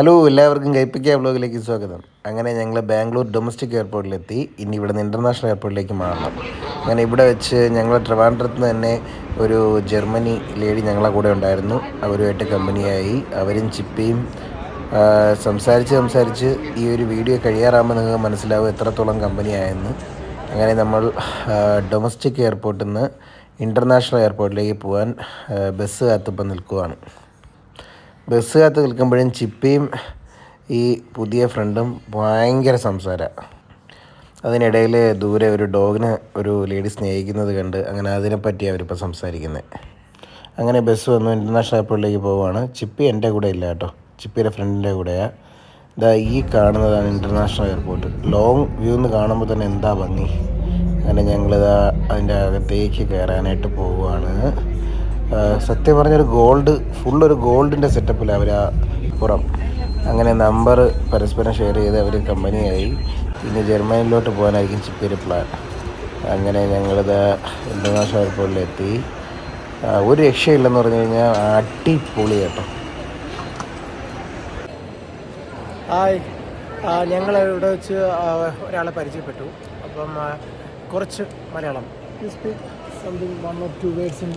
Hello എല്ലാവർക്കും കൈപ്പിക്ക വ്ലോഗിലേക്ക് സ്വാഗതം. അങ്ങനെ ഞങ്ങൾ ബാംഗ്ലൂർ ഡൊമസ്റ്റിക് എയർപോർട്ടിലെത്തി ഇനി ഇവിടെ നിന്ന് ഇന്റർനാഷണൽ എയർപോർട്ടിലേക്ക് മാറണം. അങ്ങനെ ഇവിടെ വെച്ച് ഞങ്ങൾ ട്രിവാൻഡ്രത്ത് നിന്ന് തന്നെ ഒരു ജർമ്മനി ലേഡി ഞങ്ങളെ കൂടെ ഉണ്ടായിരുന്നു. അവരുമായിട്ട് കമ്പനിയായി അവരും ചിപ്പിയും സംസാരിച്ച് സംസാരിച്ച് ഈ ഒരു വീഡിയോ കഴിയാറാകുമ്പോൾ നിങ്ങൾക്ക് മനസ്സിലാവും എത്രത്തോളം കമ്പനിയായെന്ന് അങ്ങനെ നമ്മൾ ഡൊമസ്റ്റിക് എയർപോർട്ടിൽ നിന്ന് ഇന്റർനാഷണൽ എയർപോർട്ടിലേക്ക് പോകാൻ ബസ് കാത്തിപ്പം നിൽക്കുവാണ്. ബസ് കാത്ത് നിൽക്കുമ്പോഴും ചിപ്പിയും ഈ പുതിയ ഫ്രണ്ടും ഭയങ്കര സംസാരമാണ് അതിനിടയിൽ ദൂരെ ഒരു ഡോഗിനെ ഒരു ലേഡി സ്നേഹിക്കുന്നത് കണ്ട് അങ്ങനെ അതിനെപ്പറ്റി അവരിപ്പോൾ സംസാരിക്കുന്നത് അങ്ങനെ ബസ് വന്നു ഇന്റർനാഷണൽ എയർപോർട്ടിലേക്ക് പോവുകയാണ് ചിപ്പി എന്റെ കൂടെ ഇല്ല കേട്ടോ. ചിപ്പിയുടെ ഫ്രണ്ടിന്റെ കൂടെയാണ് ഇതാ ഈ കാണുന്നതാണ് ഇന്റർനാഷണൽ എയർപോർട്ട്. ലോങ് വ്യൂ എന്ന് കാണുമ്പോൾ തന്നെ എന്താ ഭംഗി. അങ്ങനെ ഞങ്ങളിതാ അതിന്റെ അകത്തേക്ക് കയറാനായിട്ട് പോവുകയാണ് സത്യം പറഞ്ഞൊരു ഗോൾഡ് ഫുള്ളൊരു ഗോൾഡിന്റെ സെറ്റപ്പിൽ അവർ ആ പുറം. അങ്ങനെ നമ്പർ പരസ്പരം ഷെയർ ചെയ്ത് അവർ കമ്പനിയായി ഇനി ജർമ്മനിയിലോട്ട് പോകാനായിരിക്കും ചിപ്പിയുടെ പ്ലാൻ അങ്ങനെ ഞങ്ങളിത് ഇന്റർനാഷണൽ എയർപോർട്ടിലെത്തി ഒരു രക്ഷയില്ലെന്ന് പറഞ്ഞു കഴിഞ്ഞാൽ അടിപൊളി കേട്ടോ. ഹായ്. ഞങ്ങൾ ഇവിടെ വെച്ച് ഒരാളെ പരിചയപ്പെട്ടു. അപ്പം കുറച്ച് Malayalam. You speak something one or two words in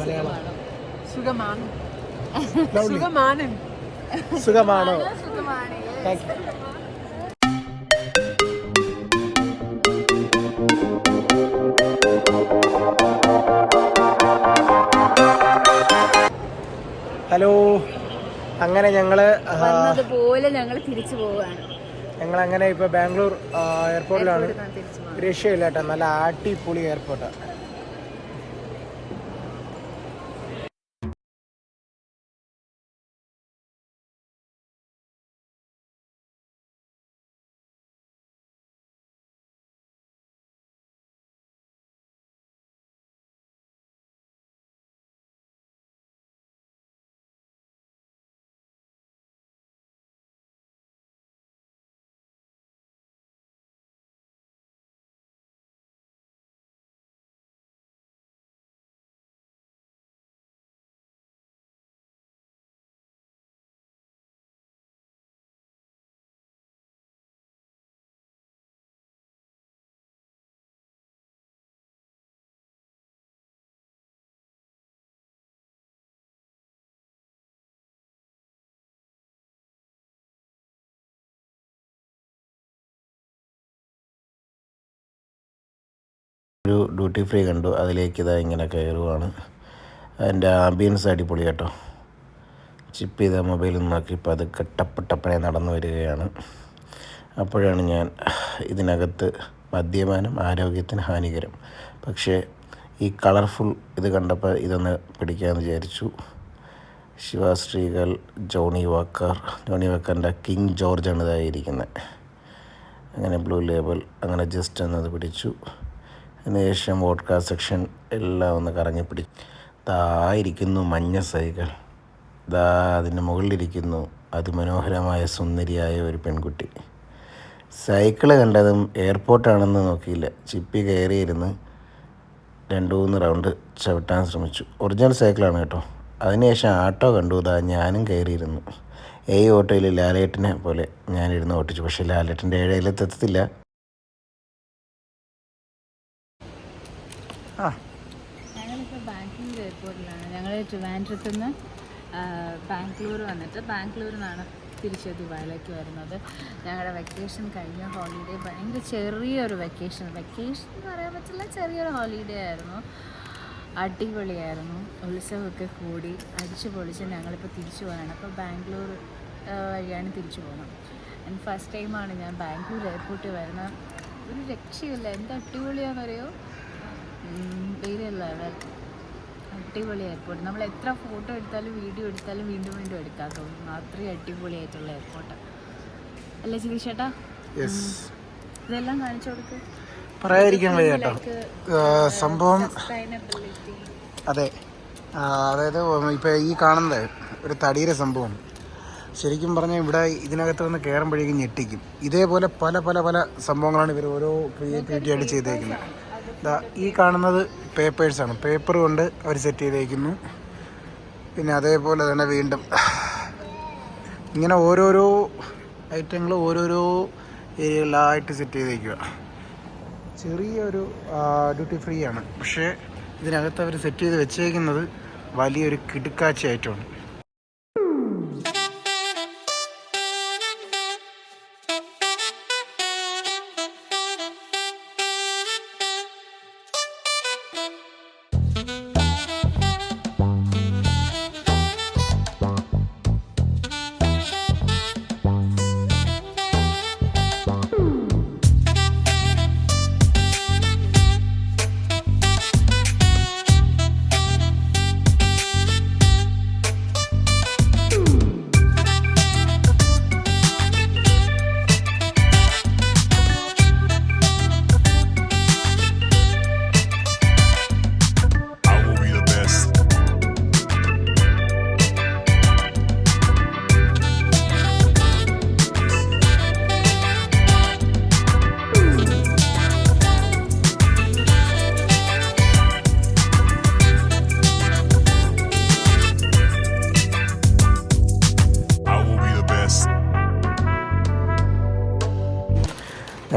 Malayalam സുഖമാണ്. സുഖമാണ്? സുഖമാണോ? താങ്ക് യു ഹലോ അങ്ങനെ ഞങ്ങൾ പോലെ ഞങ്ങൾ തിരിച്ചു പോവുകയാണ്. ഞങ്ങൾ അങ്ങനെ ഇപ്പോൾ ബാംഗ്ലൂർ എയർപോർട്ടിലാണ് രക്ഷയില്ല കേട്ടോ. നല്ല അടിപൊളി എയർപോർട്ടാണ് ഒരു ഡ്യൂട്ടി ഫ്രീ കണ്ടു. അതിലേക്ക് ഇതാ ഇങ്ങനെ കയറുവാണ് അതിന്റെ ആംബിയൻസ് അടിപൊളി കേട്ടോ. ചിപ്പ് ചെയ്ത മൊബൈലിൽ നോക്കി ഇപ്പോൾ അത് കെട്ടപ്പെട്ടപ്പനെ നടന്നു വരികയാണ്. അപ്പോഴാണ് ഞാൻ ഇതിനകത്ത് മദ്യപാനം ആരോഗ്യത്തിന് ഹാനികരം. പക്ഷേ ഈ കളർഫുൾ ഇത് കണ്ടപ്പോൾ ഇതൊന്ന് പിടിക്കാമെന്ന് വിചാരിച്ചു. ശിവാശ്രീകൾ ജോണി വാക്കർ ജോണി വാക്കറിന്റെ കിങ് ജോർജാണ് ഇതായിരിക്കുന്നത് അങ്ങനെ ബ്ലൂ ലേബൽ അങ്ങനെ ജസ്റ്റ് എന്നത് പിടിച്ചു. അതിനുശേഷം വോഡ്ക സെക്ഷൻ എല്ലാം ഒന്ന് കറങ്ങി പിടിച്ച്. ഇതായിരിക്കുന്നു മഞ്ഞ സൈകൾ. ദാ അതിന്റെ മുകളിലിരിക്കുന്നു അതിമനോഹരമായ സുന്ദരിയായ ഒരു പെൺകുട്ടി. സൈക്കിൾ കണ്ടതും എയർപോർട്ടാണെന്ന് നോക്കിയില്ല. ചിപ്പി കയറിയിരുന്ന് രണ്ട് മൂന്ന് റൗണ്ട് ചവിട്ടാൻ ശ്രമിച്ചു. ഒറിജിനൽ സൈക്കിളാണ് കേട്ടോ. അതിനുശേഷം ആട്ടോ കണ്ടു. ഇതാ ഞാനും കയറിയിരുന്നു. ഏയ് ഓട്ടോയിൽ ലാലേട്ടനെ പോലെ ഞാനിരുന്ന് ഓട്ടിച്ചു പക്ഷേ ലാലേട്ടന്റെ ഇടയിലെത്തെത്തില്ല ഞങ്ങളിപ്പോൾ ബാംഗ്ലൂർ എയർപോർട്ടിലാണ് ഞങ്ങൾ ട്രിവാൻഡ്രത്ത് നിന്ന് ബാംഗ്ലൂർ വന്നിട്ട് ബാംഗ്ലൂരിൽ നിന്നാണ് തിരിച്ച് ദുബായിലേക്ക് വരുന്നത്. ഞങ്ങളുടെ വെക്കേഷൻ കഴിഞ്ഞ ഹോളിഡേ ഭയങ്കര ചെറിയൊരു വെക്കേഷൻ വെക്കേഷൻ എന്ന് പറയാൻ പറ്റില്ല ചെറിയൊരു ഹോളിഡേ ആയിരുന്നു. അടിപൊളിയായിരുന്നു. ഉത്സവമൊക്കെ കൂടി. അടിച്ചു പൊളിച്ച് ഞങ്ങളിപ്പോൾ തിരിച്ചു പോകാനാണ് അപ്പോൾ ബാംഗ്ലൂർ വഴിയാണ് തിരിച്ചു പോകുന്നത്. ആൻഡ് ഫസ്റ്റ് ടൈമാണ് ഞാൻ ബാംഗ്ലൂർ എയർപോർട്ടിൽ വരുന്നത്. ഒരു രക്ഷയില്ല എന്ത് അടിപൊളിയാണെന്നറിയോ അടിപൊളി എയർപോർട്ട് നമ്മൾ എത്ര ഫോട്ടോ എടുത്താലും വീഡിയോ എടുത്താലും വീണ്ടും വീണ്ടും എടുക്കാൻ തോന്നും അത്രയും അടിപൊളിയായിട്ടുള്ള എയർപോർട്ട് അല്ലേ ചികിത്സേട്ടാ യെസ് ഇതെല്ലാം കാണിച്ചു കൊടുക്ക്. പറയാതിരിക്കാൻ വയ്യ കേട്ടോ. ആ, സംഭവം അതെ. അതായത് ഇപ്പോൾ ഈ കാണുന്നത് ഒരു തടിയുടെ സംഭവം. ശരിക്കും പറഞ്ഞാൽ ഇവിടെ ഇതിനകത്ത് വന്ന് കയറുമ്പോഴേക്കും ഞെട്ടിക്കും. ഇതേപോലെ പല പല പല സംഭവങ്ങളാണ് ഇവർ ഓരോ ക്രിയേറ്റിവിറ്റി ആയിട്ട് ചെയ്തേക്കുന്നത്. ദാ ഈ കാണുന്നത് പേപ്പേഴ്സാണ് പേപ്പർ കൊണ്ട് അവർ സെറ്റ് ചെയ്തേക്കുന്നു. പിന്നെ അതേപോലെ തന്നെ വീണ്ടും ഇങ്ങനെ ഓരോരോ ഐറ്റങ്ങൾ ഓരോരോ ഏരിയകളിലായിട്ട് സെറ്റ് ചെയ്തേക്കുക ചെറിയൊരു ഡ്യൂട്ടി ഫ്രീ ആണ്. പക്ഷേ ഇതിനകത്ത് അവർ സെറ്റ് ചെയ്ത് വെച്ചേക്കുന്നത് വലിയൊരു കിടുക്കാച്ചി ആയിട്ടാണ്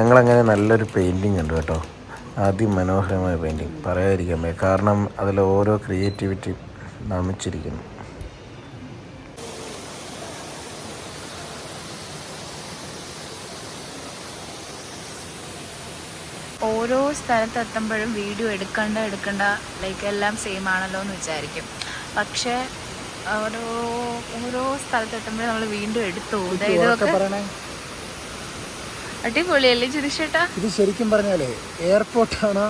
ഞങ്ങളങ്ങനെ നല്ലൊരു പെയിന്റിങ് ഉണ്ട് കേട്ടോ. അതിമനോഹരമായ പെയിന്റിങ് പറയാതിരിക്കാൻ പറ്റും കാരണം അതിൽ ഓരോ ക്രിയേറ്റിവിറ്റി നമിച്ചിരിക്കുന്നു. ഓരോ സ്ഥലത്ത് എത്തുമ്പോഴും വീഡിയോ എടുക്കണ്ട എടുക്കണ്ട ലൈക്ക് എല്ലാം സെയിം ആണല്ലോ എന്ന് വിചാരിക്കും. പക്ഷേ ഓരോ ഓരോ സ്ഥലത്തെത്തുമ്പോഴും നമ്മൾ വീണ്ടും എടുത്തു. ഇതൊക്കെ പറയണേ. അടിപൊളിയല്ലേ ചേട്ടാ ഇത് ശരിക്കും പറഞ്ഞാലേ എയർപോർട്ടാണ്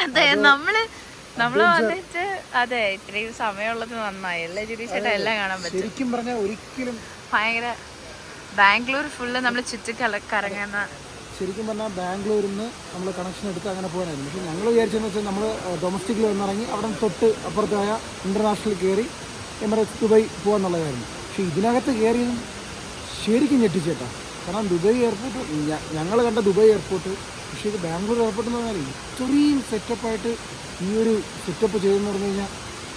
അതെ നമ്മൾ നമ്മൾ വന്നിട്ട് അതെ ഇത്രയും സമയമുള്ളത് നന്നായി. അല്ലേ ചുരിശേട്ടാ എല്ലാം കാണാൻ പറ്റും. ശരിക്കും പറഞ്ഞാൽ ഒരിക്കലും ഭയങ്കര ബാംഗ്ലൂർ ഫുള്ള് നമ്മൾ ചുറ്റി കറങ്ങുന്ന ശരിക്കും പറഞ്ഞാൽ ബാംഗ്ലൂരിൽ നിന്ന് നമ്മൾ കണക്ഷൻ എടുത്ത് അങ്ങനെ പോകാനായിരുന്നു. പക്ഷേ ഞങ്ങൾ വിചാരിച്ചതെന്ന് വെച്ചാൽ നമ്മൾ ഡൊമസ്റ്റിക്കിൽ വന്നിറങ്ങി അവിടെ തൊട്ട് അപ്പുറത്തായ ഇന്റർനാഷണൽ കയറി എമിറേറ്റ്സ് ദുബായ് പോകാന്നുള്ളതായിരുന്നു പക്ഷേ ഇതിനകത്ത് കയറിയതും ശരിക്കും ഞെട്ടിച്ചേട്ടാ. കാരണം ദുബായ് എയർപോർട്ട് ഞങ്ങൾ കണ്ട ദുബായ് എയർപോർട്ട് പക്ഷേ ഇത് ബാംഗ്ലൂർ എയർപോർട്ട് എന്ന് പറഞ്ഞാൽ ഇത്രയും സെറ്റപ്പായിട്ട് ഈ ഒരു സെറ്റപ്പ് ചെയ്തെന്ന് പറഞ്ഞു കഴിഞ്ഞാൽ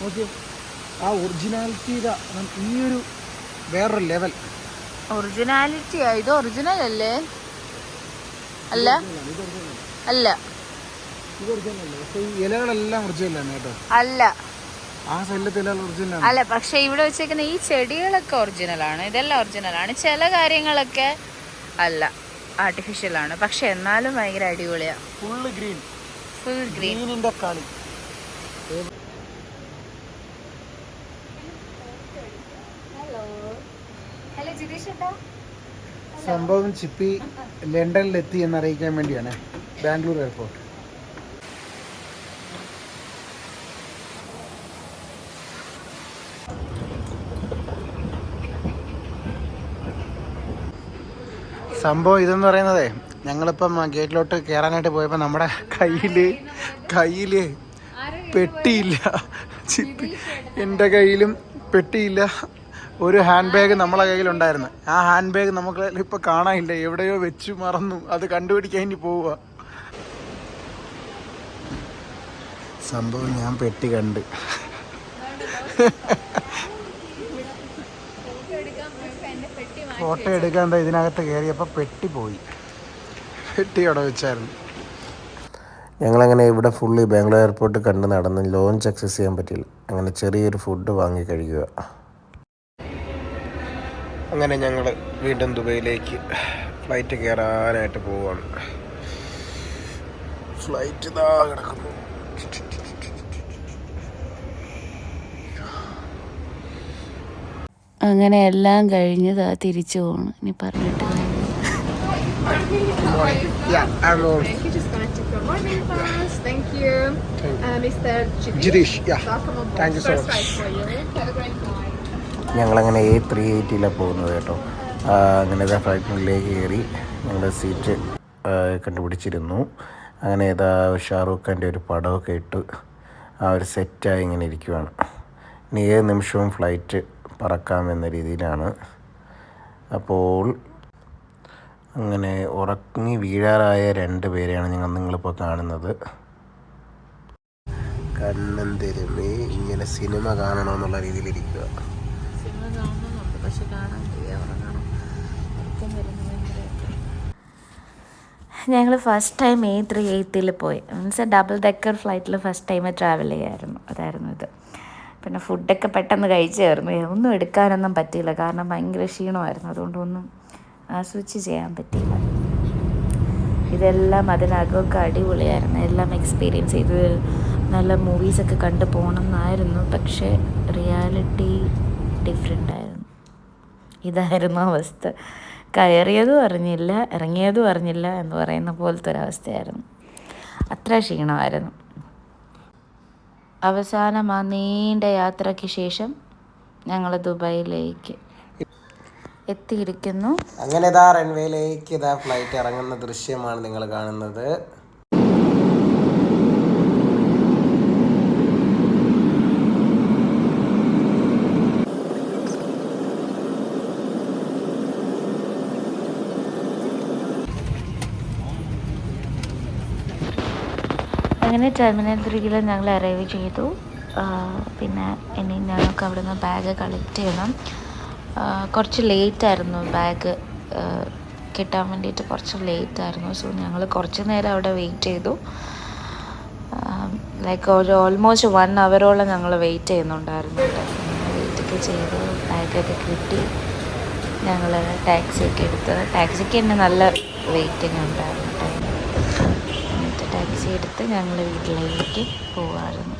ഓക്കെ ആ ഒറിജിനാലിറ്റി ഇതാ ഈ ഒരു വേറൊരു ലെവൽ ഒറിജിനാലിറ്റി ഇത് ഒറിജിനൽ അല്ലേ? അല്ല? അല്ല. ഇലകളെല്ലാം ഒറിജിനലാണ് കേട്ടോ. അല്ല. ആ അല്ല പക്ഷെ ഇവിടെ വെച്ചേക്കുന്ന ഈ ചെടികളൊക്കെ ഒറിജിനലാണ് ഇതെല്ലാം ഒറിജിനലാണ് ചില കാര്യങ്ങളൊക്കെ അല്ല ആർട്ടിഫിഷ്യൽ ആണ്. പക്ഷെ എന്നാലും ഭയങ്കര അടിപൊളിയാ. ഫുൾ ഗ്രീൻ ഫുൾ ഗ്രീനിന്റെ കളി. സംഭവം ചിപ്പി ലണ്ടനിലെത്തി എന്ന് അറിയിക്കാൻ വേണ്ടിയാണ്. ബാംഗ്ലൂർ എയർപോർട്ട്. സംഭവം ഇതെന്ന് പറയുന്നതേ ഞങ്ങളിപ്പം ഗേറ്റിലോട്ട് കയറാനായിട്ട് പോയപ്പോൾ നമ്മുടെ കയ്യിൽ കയ്യിൽ പെട്ടിയില്ല. ചിപ്പി എന്റെ കയ്യിലും പെട്ടിയില്ല. ഒരു ഹാൻഡ് ബാഗ് നമ്മളെ കയ്യിലുണ്ടായിരുന്നു. ആ ഹാൻഡ് ബാഗ് നമുക്ക് ഇപ്പോൾ കാണാനില്ല. എവിടെയോ വെച്ച് മറന്നു. അത് കണ്ടുപിടിക്കാൻ ഇനി പോവുക. സംഭവം ഞാൻ പെട്ടി കണ്ട്. ഫോട്ടോ എടുക്കാൻ ദാ ഇതിനകത്ത് കയറിയപ്പോൾ പെട്ടി പോയി പെട്ടി അവിടെ വെച്ചായിരുന്നു. ഞങ്ങളങ്ങനെ ഇവിടെ ഫുള്ള് ബാംഗ്ലൂർ എയർപോർട്ട് കണ്ട് നടന്ന് ലോഞ്ച് അക്സസ് ചെയ്യാൻ പറ്റില്ല അങ്ങനെ ചെറിയൊരു ഫുഡ് വാങ്ങി കഴിക്കുക. അങ്ങനെ ഞങ്ങൾ വീണ്ടും ദുബൈയിലേക്ക് ഫ്ലൈറ്റ് കയറാനായിട്ട് പോവുകയാണ് ഫ്ലൈറ്റ് ഇതാ കിടക്കുന്നു. Flight എല്ലാം കഴിഞ്ഞ് തിരിച്ചു പോകണം ഇനി പറഞ്ഞിട്ട് ഞങ്ങളങ്ങനെ എ ത്രീ എയ്റ്റിയിലാണ് പോകുന്നത് കേട്ടോ. അങ്ങനെ ഇതാ ഫ്ലൈറ്റിനുള്ളിലേക്ക് കയറി ഞങ്ങളുടെ സീറ്റ് കണ്ടുപിടിച്ചിരുന്നു. അങ്ങനെ ഏതാ ഷാറൂഖ് ഖാന്റെ ഒരു പടമൊക്കെ ഇട്ട് ആ ഒരു സെറ്റായി ഇങ്ങനെ ഇരിക്കുവാണ്. ഇനി ഏത് നിമിഷവും ഫ്ലൈറ്റ് പറക്കാം എന്ന രീതിയിലാണ്. അപ്പോൾ അങ്ങനെ ഉറങ്ങി വീഴാറായ രണ്ട് പേരെയാണ് ഞങ്ങൾ നിങ്ങളിപ്പോൾ കാണുന്നത്. കണ്ണൻ തിരുമി ഇങ്ങനെ സിനിമ കാണണമെന്നുള്ള രീതിയിലിരിക്കുക സിനിമ പക്ഷെ കാണാൻ ഉറങ്ങണം. ഉറക്കം ഞങ്ങൾ ഫസ്റ്റ് ടൈം എ ത്രീ എയ്ത്തിൽ പോയി. മീൻസ് ഡബിൾ ഡെക്കർ ഫ്ലൈറ്റിൽ ഫസ്റ്റ് ടൈം ട്രാവൽ ചെയ്യായിരുന്നു. അതായിരുന്നു ഇത്. പിന്നെ ഫുഡൊക്കെ പെട്ടെന്ന് കഴിച്ചായിരുന്നു ഒന്നും എടുക്കാനൊന്നും പറ്റിയില്ല. കാരണം ഭയങ്കര ക്ഷീണമായിരുന്നു. അതുകൊണ്ടൊന്നും ആസ്വദിച്ച് ചെയ്യാൻ പറ്റിയില്ല. ഇതെല്ലാം അതിനകമൊക്കെ അടിപൊളിയായിരുന്നു. എല്ലാം എക്സ്പീരിയൻസ് ചെയ്ത് നല്ല മൂവീസൊക്കെ കണ്ടു പോകണം എന്നായിരുന്നു പക്ഷേ റിയാലിറ്റി ഡിഫറെന്റ് ആയിരുന്നു. ഇതായിരുന്നു അവസ്ഥ. കയറിയതും അറിഞ്ഞില്ല ഇറങ്ങിയതും അറിഞ്ഞില്ല എന്ന് പറയുന്ന പോലത്തെ ഒരവസ്ഥയായിരുന്നു അത്ര ക്ഷീണമായിരുന്നു. അവസാനം ആ നീണ്ട യാത്രയ്ക്ക് ശേഷം ഞങ്ങൾ ദുബായിലേക്ക് എത്തിയിരിക്കുന്നു. അങ്ങനെ ഇതാ റൺവേയിലേക്ക് ഇതാ ഫ്ലൈറ്റ് ഇറങ്ങുന്ന ദൃശ്യമാണ് നിങ്ങൾ കാണുന്നത്. അങ്ങനെ ടെർമിനൽ ത്രീയിൽ ഞങ്ങൾ അറൈവ് ചെയ്തു. പിന്നെ ഇനി ഞങ്ങൾക്ക് അവിടെ നിന്ന് ബാഗ് കളക്ട് ചെയ്യണം കുറച്ച് ലേറ്റ് ആയിരുന്നു ബാഗ് കിട്ടാൻ വേണ്ടിയിട്ട് കുറച്ച് ലേറ്റ് ആയിരുന്നു. സോ ഞങ്ങൾ കുറച്ച് നേരം അവിടെ വെയിറ്റ് ചെയ്തു. ലൈക്ക് ഒരു ഓൾമോസ്റ്റ് വൺ അവറോളം ഞങ്ങൾ വെയിറ്റ് ചെയ്യുന്നുണ്ടായിരുന്നു. വെയിറ്റൊക്കെ ചെയ്തു ബാഗൊക്കെ കിട്ടി. ഞങ്ങൾ ടാക്സിയൊക്കെ എടുത്ത്. ടാക്സിക്ക് തന്നെ നല്ല വെയിറ്റിംഗ് ഉണ്ടായിരുന്നു. എടുത്ത് ഞങ്ങൾ വീട്ടിലേക്ക് പോവാറുണ്ട്.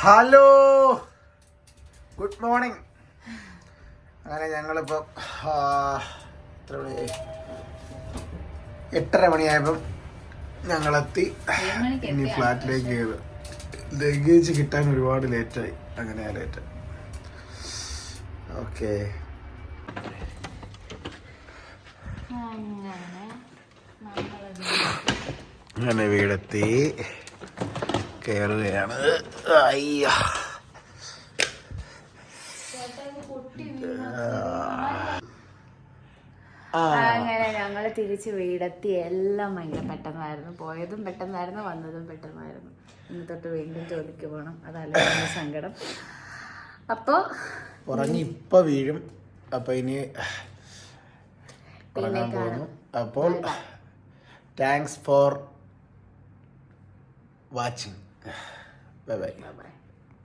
ഹലോ ഗുഡ് മോർണിംഗ് അങ്ങനെ ഞങ്ങളിപ്പോൾ എത്ര മണിയായി എട്ടര മണിയായപ്പം ഞങ്ങളെത്തി. ഇനി ഫ്ലാറ്റിലേക്ക് കയറി ലഗേജ് കിട്ടാൻ ഒരുപാട് ലേറ്റായി അങ്ങനെ ലേറ്റ് ഓക്കെ അങ്ങനെ വീടെത്തി. കയറുകയാണ് അയ്യ. അങ്ങനെ ഞങ്ങൾ തിരിച്ച് വീടെത്തി എല്ലാം ഭയങ്കര പെട്ടെന്നായിരുന്നു. പോയതും പെട്ടെന്നായിരുന്നു വന്നതും പെട്ടെന്നായിരുന്നു. ഇന്ന് തൊട്ട് വീണ്ടും ജോലിക്ക് പോകണം അതല്ല സങ്കടം. അപ്പോൾ ഉറങ്ങി ഇപ്പൊ വീഴും. അപ്പൊ ഇനി ഉറങ്ങാൻ പോകുന്നു. അപ്പോൾ thanks for watching. Bye. Bye bye.